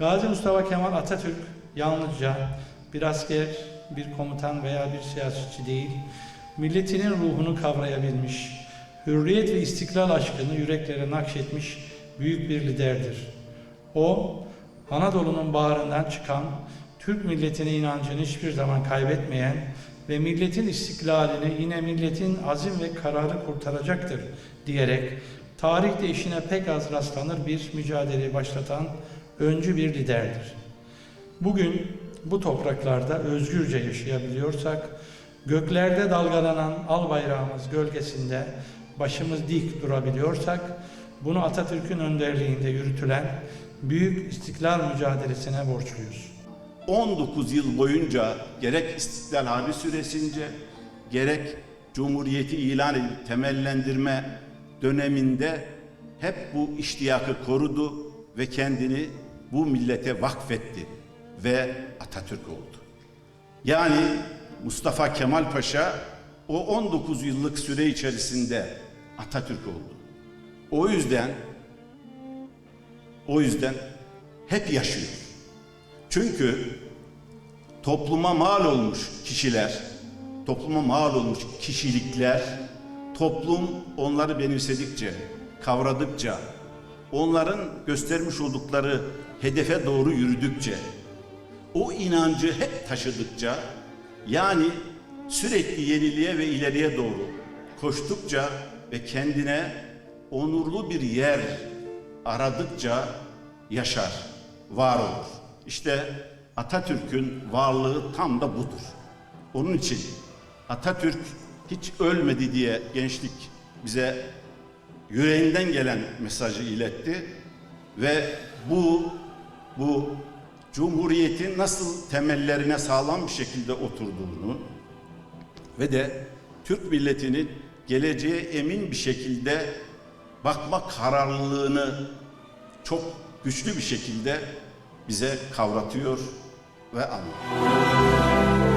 Mustafa Kemal Atatürk yalnızca bir asker, bir komutan veya bir siyasetçi değil, milletinin ruhunu kavrayabilmiş, hürriyet ve istiklal aşkını yüreklere nakşetmiş büyük bir liderdir. O, Anadolu'nun bağrından çıkan, Türk milletine inancını hiçbir zaman kaybetmeyen ve milletin istiklalini yine milletin azim ve kararı kurtaracaktır diyerek tarihte işine pek az rastlanır bir mücadeleyi başlatan öncü bir liderdir. Bugün bu topraklarda özgürce yaşayabiliyorsak, göklerde dalgalanan al bayrağımız gölgesinde başımız dik durabiliyorsak, bunu Atatürk'ün önderliğinde yürütülen büyük istiklal mücadelesine borçluyuz. 19 yıl boyunca gerek İstiklal Harbi süresince gerek Cumhuriyeti ilan edip temellendirme döneminde hep bu iştiyakı korudu ve kendini bu millete vakfetti ve Atatürk oldu. Yani Mustafa Kemal Paşa o 19 yıllık süre içerisinde Atatürk oldu. O yüzden o yüzden hep yaşıyor. Çünkü topluma mal olmuş kişiler, topluma mal olmuş kişilikler, toplum onları benimsedikçe, kavradıkça, onların göstermiş oldukları hedefe doğru yürüdükçe, o inancı hep taşıdıkça, yani sürekli yeniliğe ve ileriye doğru koştukça ve kendine onurlu bir yer aradıkça yaşar, var olur. İşte Atatürk'ün varlığı tam da budur. Onun için Atatürk hiç ölmedi diye gençlik bize yüreğinden gelen mesajı iletti ve bu bu cumhuriyetin nasıl temellerine sağlam bir şekilde oturduğunu ve de Türk milletinin geleceğe emin bir şekilde bakma kararlılığını çok güçlü bir şekilde bize kavratıyor ve anlatıyor.